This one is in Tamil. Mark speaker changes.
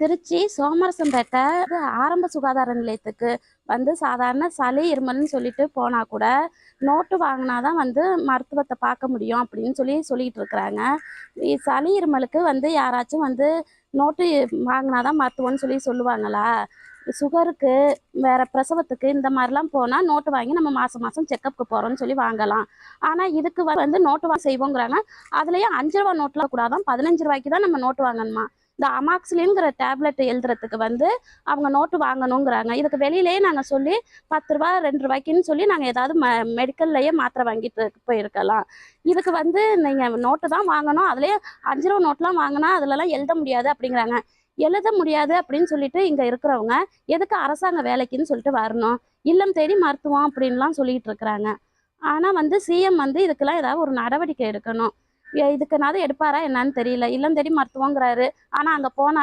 Speaker 1: திருச்சி சோமரசம்பேட்டை ஆரம்ப சுகாதார நிலையத்துக்கு வந்து சாதாரண சளி இருமல்னு சொல்லிட்டு போனால் கூட நோட்டு வாங்கினா தான் வந்து மருத்துவத்தை பார்க்க முடியும் அப்படின்னு சொல்லி சொல்லிட்டு இருக்கிறாங்க. சளி இருமலுக்கு வந்து யாராச்சும் வந்து நோட்டு வாங்கினா தான் மருத்துவம்னு சொல்லி சொல்லுவாங்களா? சுகருக்கு வேற பிரசவத்துக்கு இந்த மாதிரிலாம் போனால் நோட்டு வாங்கி நம்ம மாதம் மாதம் செக்கப்புக்கு போகிறோம்னு சொல்லி வாங்கலாம். ஆனால் இதுக்கு வந்து நோட்டு வாங்க செய்வோங்கிறாங்க. அதுலேயும் அஞ்சு ரூபா நோட்டில் கூடாதான் பதினஞ்சு ரூபாய்க்கு தான் நம்ம நோட்டு வாங்கணுமா? இந்த அமாக்சிலின்ங்கிற டேப்லெட் எழுதுறதுக்கு வந்து அவங்க நோட்டு வாங்கணுங்கிறாங்க. இதுக்கு வெளியிலேயே நாங்கள் சொல்லி பத்து ரூபா ரெண்டு ரூபாய்க்குன்னு சொல்லி நாங்கள் ஏதாவது ம மெடிக்கல்லையே மாத்திரை வாங்கிட்டு போயிருக்கலாம். இதுக்கு வந்து நீங்கள் நோட்டு தான் வாங்கணும். அதுலேயே அஞ்சு ரூபா நோட்லாம் வாங்கினா அதுலலாம் எழுத முடியாது அப்படிங்கிறாங்க. எழுத முடியாது அப்படின்னு சொல்லிட்டு இங்கே இருக்கிறவங்க எதுக்கு அரசாங்க வேலைக்குன்னு சொல்லிட்டு வரணும்? இல்லம் தேடி மருத்துவம் அப்படின்லாம் சொல்லிட்டு இருக்கிறாங்க. ஆனால் வந்து சிஎம் வந்து இதுக்கெல்லாம் ஏதாவது ஒரு நடவடிக்கை எடுக்கணும். இதுக்குனாவது எடுப்பாரா என்னன்னு தெரியல. இல்லம் தேடி மருத்துவங்கிறாரு. ஆனால் அங்கே போனாலே